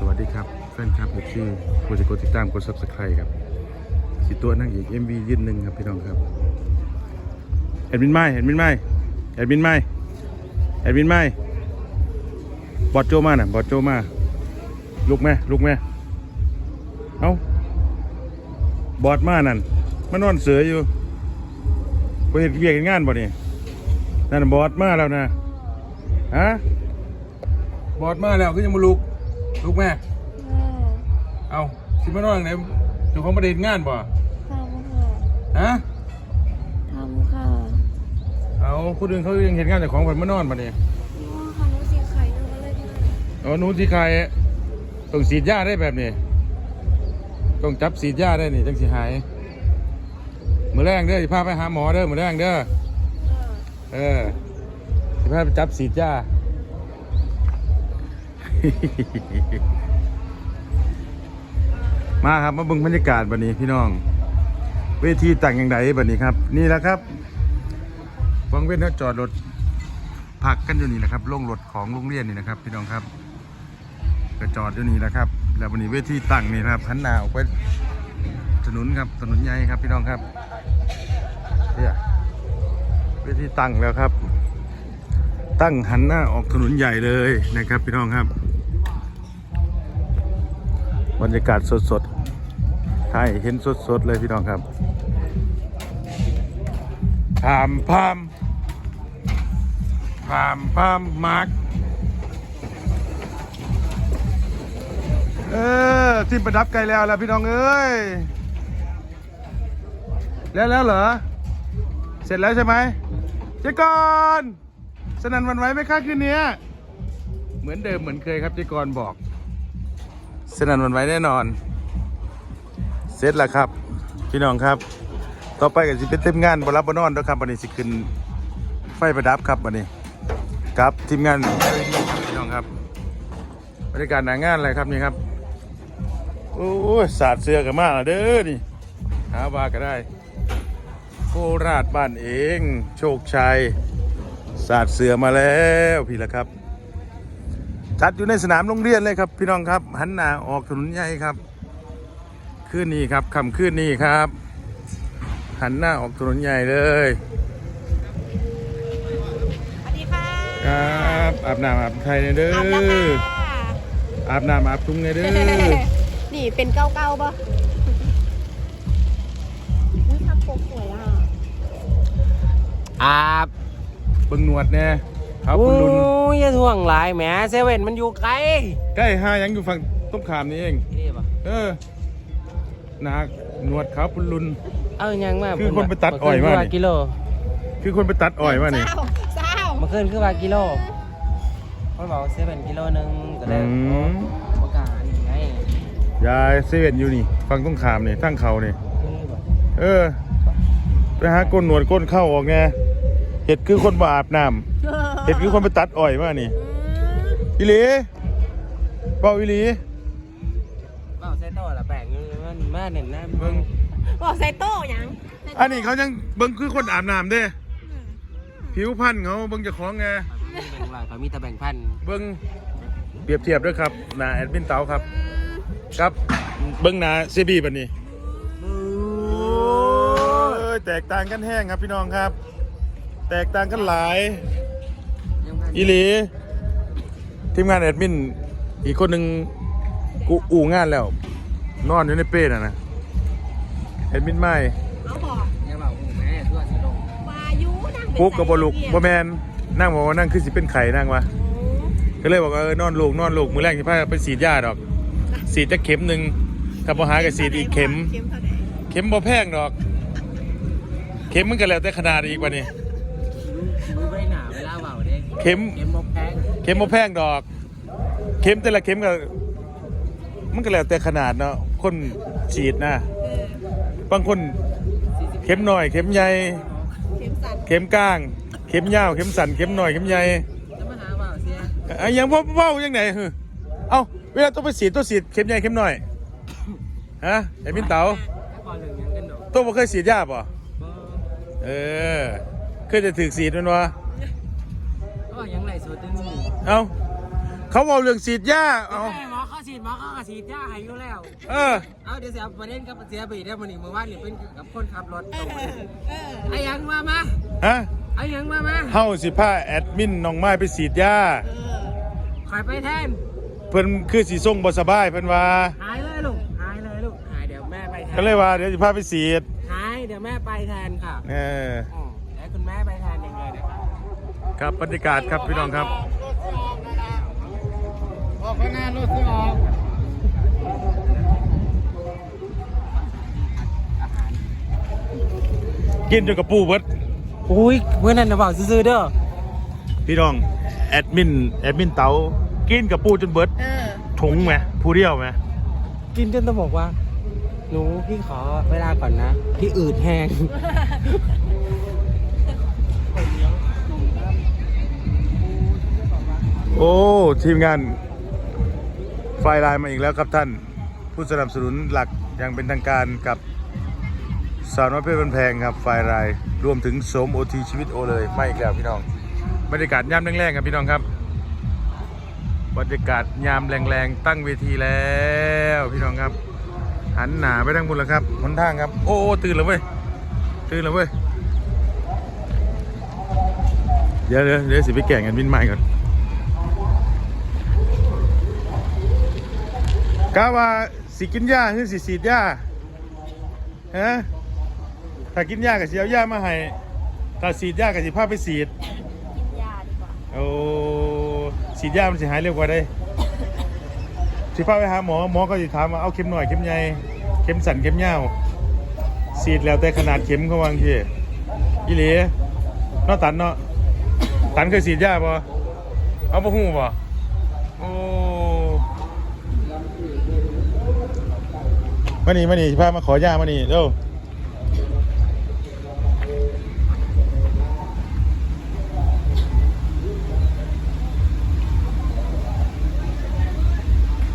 สวัสดีครับแฟนคลับผมชื่อผู้จะกดติดตามกด subscribe ครับสิตัวนางเอก MV ยืนหนึ่งครับพี่น้องครับเห็นบินไม้เห็นบินไม้เห็นบินไม้เห็นบินไม้บอดโจมาน่ะบอดโจมาลุกแม่ลุกแม่เอ้าบอดมานั่นมานอนเสืออยู่ไปเห็นเวียกเฮ็ดงานบ่เนี่ยนั่นบอดมาแล้วนะฮะบอดมาแล้วก็ยังมาลุก ลุกแม่ เอาสิมานอนไหนเจ้าของประเด็นงานบ่ทำค่ะฮะทำค่ะเอาคนอื่นเขายังเห็นงานแต่ของผมมานอนมาเนี่ยนี่ว่าค่ะหนูสีไข่หนูก็เลยที่นั่นเอาหนูที่ใครต้องสีดยาได้แบบนี้ต้องจับสีดยาได้นี่จังสิหายมือแรงเด้อสิพาไปหาหมอเด้อมือแรงเด้อเออเออสิพาไปจับสีดยา มาครับมาบิ่งบรรยากาศบัดนี้พี่น้อง เวทีต่างอย่างไรบัดนี้ครับ นี่แหละครับฟังเว้นเขาจอดรถพักกันอยู่นี่นะครับลงรถของโรงเรียนนี่นะครับ พี่น้องครับก็จอดอยู่นี่นะครับ แล้ววันนี้เวทีตั้งนี่นะครับหันหน้าออกไปถนนครับถนนใหญ่ครับพี่น้องครับเนี่ยเวทีตั้งแล้วครับ ตั้งหันหน้าออกถนนใหญ่เลยนะครับ พี่น้องครับ บรรยากาศสดๆถ่ายเห็นสดๆเลยพี่น้องครับพามพามพามพามมาร์กเออทีมประดับไกลแล้วแล้วพี่น้องเอ้ย แล้วแล้วเหรอ เสร็จแล้วใช่ไหมเจ๊กอนสนันวันไหวไหมคะคืนนี้ เหมือนเดิมเหมือนเคยครับเจ๊กอนบอก สนั่นหวันไหวแน่นอน เสร็จแล้วครับ พี่น้องครับ ต่อไปก็สิเป็นเต็มงานบรับบนอนแล้วครับวันนี้สิขึ้นไฟประดับครับวันนี้ครับทีมงานพี่น้องครับบรรยากาศหนางานอะไรครับนี่ครับโอ้ยสาดเสือกันมากเด้อนี่หาว่าก็ได้โคราชบ้านเอง โชคชัย สาดเสือมาแล้วพี่ละครับ จัดอยู่ในสนามโรงเรียนเลยครับ พี่น้องครับ หันหน้าออกถนนใหญ่ครับคืนนี้ครับคำคืนนี้ครับ หันหน้าออกถนนใหญ่เลยสวัสดีค่ะครับอาบน้ำอาบไทยเด้ออาบแล้วค่ะอาบน้ำอาบทุ่งเด้อนี่เป็นเก้าเก้าปะอุ้ยทำผมสวยอะอาบเบิ่งหนวดแน่เขาโอ้คุณลุนยอย่าท่วงหลายแหมเซเว่นมันอยู่ไกลใกล้ห้ายังอยู่ฝั่งต้มขามนี่เองนี่ปะเออนาหนวดเขาคุณลุน เอายังมาคือคนไปตัดอ้อยมามานี่ กิโลคือคนไปตัดอ้อยมานี่เศร้าเศร้าเมื่อคืนคือว่ากิโลเขาบอกเซเว่นกิโลหนึงก็เลยอืม ประกาศนี่ไงยายเซเว่นอยู่นี่ฝั่งต้มขามนี่ทั้งเขานี่คือแบบเออ ไปหาก้นหนวดก้นเข้าออกไงเห็ดคือคนบอาบน้ำ เห็ดคือคนไปตัดอ้อยมานี่อีหลีเปล่าอีหลีเบ้าเซโต้ละแปลกอยู่มันมาเน่นหน้าเบิ่งบอกใส่โต้ยังอันนี้เขายังเบิ่งคือคนอาบน้ำเด้ผิวพรรณเขาเบิ่งเจะของไงมีแบ่งหลายเขามีแต่แบ่งพันเบิ่งเปรียบเทียบด้วยครับหน้าแอดมินเต๋าครับ ครับเบิ่งหน้าเซบีบัดนี้โอ้ยแตกต่างกันแห้งครับพี่น้องครับ แตกต่างกันหลายยังพัน อีหลี ทีมงานแอดมิน อีกคนหนึ่งกูอู่งานแล้ว นอนอยู่ในเป้น่ะนะแอดมินไม่เอาบอกยังบอกโอ้แม่ทั่วสิลงวายุนั่งเป็นปุ๊กกับบลุกสายบ่แมนนั่งบอกว่านั่งคือสิเป็นไข่นั่งวะโอ้ก็เลยบอกว่าเออนอนลูกนอนลูกมือแรกที่พาไปฉีดยาดอกฉีดจะเข็มหนึ่งถ้าบ่หาก็ฉีดอีกเข็มเข็มเท่าไหร่เข็มบ่แพงดอก เข็มมันก็แล้วแต่ขนาดอีกว่านี่ เด้เข็มเกมบอแพงเข็มบ่แพงดอก เข็มแต่ละเข็มก็มันก็แล้วแต่ขนาดเนาะคนฉีดนะเออบางคนเข็มหน่อย เข็มใหญ่เข็มสั่นเข็มกลาง เข็มยาวเข็มสั้นเข็มหน่อยเข็มใหญ่จะมาหาเบาเสียไอ้ยังพ่อเว้ายังไงฮึเอ้าเวลาต้องไปฉีดต้องฉีดเข็มใหญ่เข็มหน่อยฮะไอ้มินเต๋าก่อนหนึ่งยังกันหนอต้องบ่เคยฉีดยาป่ะบ่เออเคยจะถือฉีดมันวะ ก็ยังไหลโซดนึงเอ้าเขาเอาเรื่องฉีดยาเอาหมอเขาฉีดหมอเขาก็ฉีดยาให้อยู่แล้ว เออ เอาเดี๋ยวเสียประเด็นกับเสียบีได้มันนี่เมื่อวานนี่เป็นกับคนขับรถเออเออไอ้ยังมามาฮะไอ้ยังมามาเฮาสิพาแอดมินน้องไม้ไปฉีดยาเออคอยไปแทนเพิ่นคือสิส่งบ่สบายเพิ่นว่าหายเลยลูกหายเลยลูกหายเดี๋ยวแม่ไปแทนก็เลยว่าเดี๋ยวสิพาไปฉีดหายเดี๋ยวแม่ไปแทนค่ะเออ ครับบรรยากาศครับพี่น้องครับออกข้างหน้ารถซื้อออกกินจนกระปูเบิดอุ้ยเมื่อนั้นนะบอกซื้อๆเด้อพี่น้องแอดมินแอดมินเต๋ากินกระปูจนเบิดเออถุงไหมผู้เดียวไหมกินจนต้องบอกว่าหนูพี่ขอเวลาก่อนนะ พี่อืดแห้ง โอ้ ทีมงานไฟไลน์มาอีกแล้วครับท่าน ผู้สนับสนุนหลักอย่างเป็นทางการกับสาวน้อยเพชรบันแพงครับไฟไลน์รวมถึงโสมโอทีชีวิตโอเลยไม่อีกแล้วพี่น้องบรรยากาศยามแรงๆครับพี่น้องครับบรรยากาศยามแรงๆตั้งเวทีแล้วพี่น้องครับ หันหนาไปทางบนแล้วครับหนทางครับ โอ้ตื่นแล้วเว้ยตื่นแล้วเว้ยเดี๋ยวเดี๋ยวสิไปแก่งกันบินใหม่ก่อน กะว่าสิกินหญ้าหรือสิฉีดหญ้าฮะถ้ากินหญ้าก็สิเอาหญ้ามาให้ถ้าฉีดหญ้าก็สิพาไปฉีดกินยาดีกว่าโอ้ฉีดยามันสิหายเร็วกว่าได้สิพาไปหาหมอหมอก็จะถามว่าเอาเข็มหน่อยเข็มใหญ่เข็มสั่นเข็มยาวฉีดแล้วแต่ขนาดเข็มเขาวางทีอีหลีเนาะตันเนาะตันเคยฉีดยาป่เอาบ่หูป่โมานี่มานี่สิพามาขอยามานี่เร็ว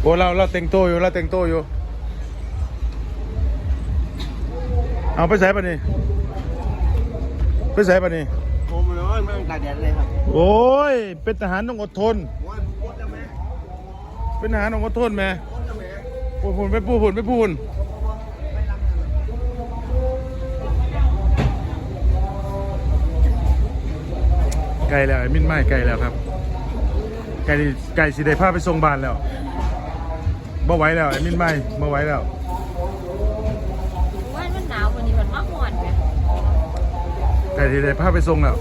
โอ้เราเราแต่งตัวอยู่เราแต่งตัวอยู่ เอาไปใส่ปะนี่ไปใส่ปะนี่ผมเลยว่ามันตากแดดเลยครับโอ้ยเป็นทหารต้องอดทนเป็นทหารต้องอดทนแม่ พูดพูดไปพูดพูดไปพูดไกลแล้วไอ้มิ้นไม้ไกลแล้วครับไก่ไก่สีได้ผ้าไปส่งบ้านแล้วบ่ไหวแล้วไอ้มิ้นไม้บ่ไหวแล้วว่ามันหนาววันนี้มันมากหวนไงไก่สีได้ผ้าไปส่งแล้ว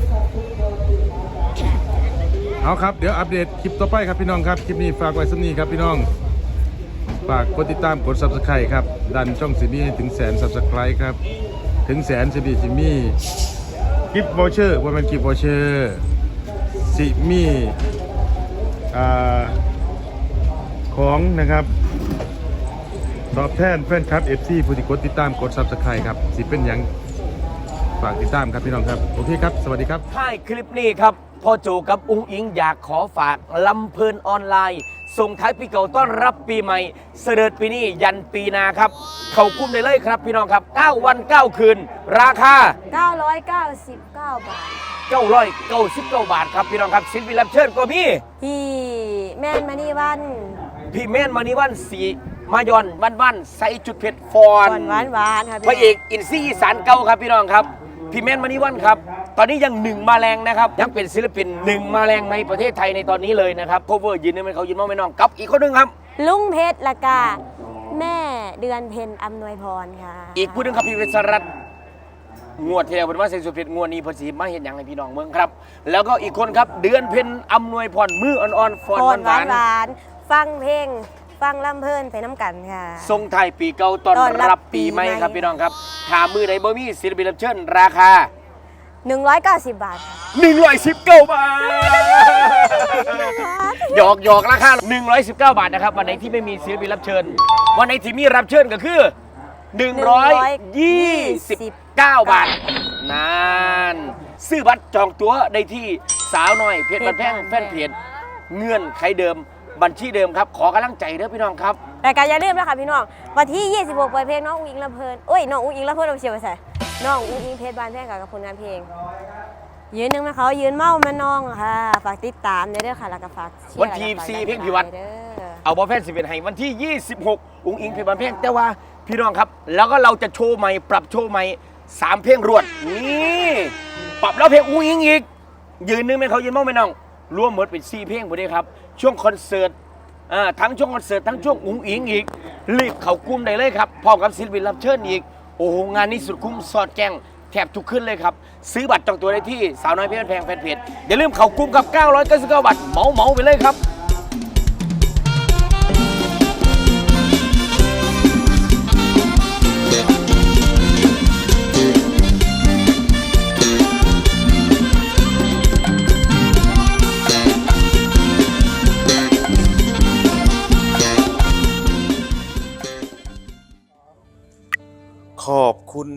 เอาครับ เดี๋ยวอัปเดตคลิปต่อไปครับพี่น้องครับ คลิปนี้ฝากไว้สักนี้ครับพี่น้อง ฝากกดติดตามกด subscribe ครับ ดันช่องซีบีให้ถึงแสน subscribe ครับ ถึงแสนซีบีจิมี่กิฟต์วอเชอร์ว่ามันกิฟต์วอเชอร์ซิมี่ของนะครับตอบแทนแฟนคลับ FC ผู้ที่กดติดตามกด subscribe ครับสิเป็นหยังฝากติดตามครับพี่น้องครับ โอเคครับ สวัสดีครับท้ายคลิปนี้ครับพ่อโจกับอุ้งอิงอยากขอฝากลำเพลินออนไลน์ ส่งท้ายปีเก่าต้อนรับปีใหม่ เสด็จปีนี้ยันปีหนาครับ เขากุ้มได้เลยครับพี่น้องครับ 9 วัน 9 คืน ราคา 999 บาท 999 บาทครับพี่น้องครับสินวิลับเชิญก็มีที่แม่นมานี่วันพี่แม่นมานิวันสีมายอนวันวันใส่จุดเผ็ดฟอนก่อนหวานหวานๆค่ะพระเอกอินซี่อีสานเก่าครับพี่น้องครับ พี่แมนมานิวันครับ ตอนนี้ยังหนึ่งมาแรงนะครับยังเป็นศิลปินหนึ่งมาแรงในประเทศไทยในตอนนี้เลยนะครับโคเวอร์ยืนนี่มันเขายืนมองไม่น้องกับอีกคนหนึงครับ ลุงเพชรละกาแม่เดือนเพ็ญอำนวยพรค่ะอีกผู้หนึงครับพี่วิศรัตน์งวดที่แล้วเป็นว่าเซนสุดเพชรงวดนี้เพอสีมาเห็นอย่างให้พี่น้องเมืองครับ แล้วก็อีกคนครับเดือนเพ็ญอำนวยพรมืออ่อนๆฟอนพรหวาวหานนหวานๆฟังเพลง ฟังลำเพลินไปน้ำกันค่ะ ๆทรงไทายปีเก่าต้อนต้อนรัรับบปีใหม่ปีใหม่ ครับพี่น้องครับถามมือไหนบ่มีศิลปินรับเชิญราคา 190 บาทค่ะ119 บาท หยอกหยอกราคา 119 บาทนะครับ วันไหนที่ไม่มีศิลปินรับเชิญ วันไหนที่มีรับเชิญก็คือ 129 บาทนานซื้อบัตรจองตั๋วได้ที่สาวน้อยเพจบันแพงแฟนเพจเงื่อนไขเดิมบัญชีเดิมครับ ขอกำลังใจเด้อพี่น้องครับ รายการอย่าลืมนะคะพี่น้อง วันที่ 26เปิดเพลงน้องอุ้งอิงลำเพลินโอ้ยน้องอุ้งอิงลำเพลินเอาเชียวไปใส่ น้องอุ้งอิงเพชรบานแพงกับผลงานเพลง ยืนหนึ่งมาเขายืนเมามาน้องค่ะ ฝากติดตามด้วยเด้อค่ะแล้วก็ฝากเชียร์วันที่แล้วก็ฝากสี่ดันเพลงพิวัตร เด้อเอาบอลแพทย์สิเป็นให้วันที่ 26 อุ้งอิงเพลงบันเพลงแต่ว่าพี่น้องครับ แล้วก็เราจะโชว์ใหม่ปรับโชว์ใหม่สามเพลงรวดนี่ปรับแล้วเพลงอุ้งอิงอีก ยืนนึงไหมเขายืนมั่งไหมน้องรวมหมดเป็นสี่เพลงหมดเลยครับ ช่วงคอนเสิร์ตอ่าทั้งช่วงคอนเสิร์ตทั้งช่วงอุ้งอิงอีกรีบเขากลุ้มได้เลยครับพร้อมกับศิลปินรับเชิญอีกโอ้โหงานนี้สุดคุ้มสอดแจ้งแถบทุกขึ้นเลยครับ ซื้อบัตรจองตัวได้ที่สาวน้อยเพื่อนแพงแฟนเพจอย่าลืมเขากลุ้มกับ 999 บาทเหมาเหมาไปเลยครับ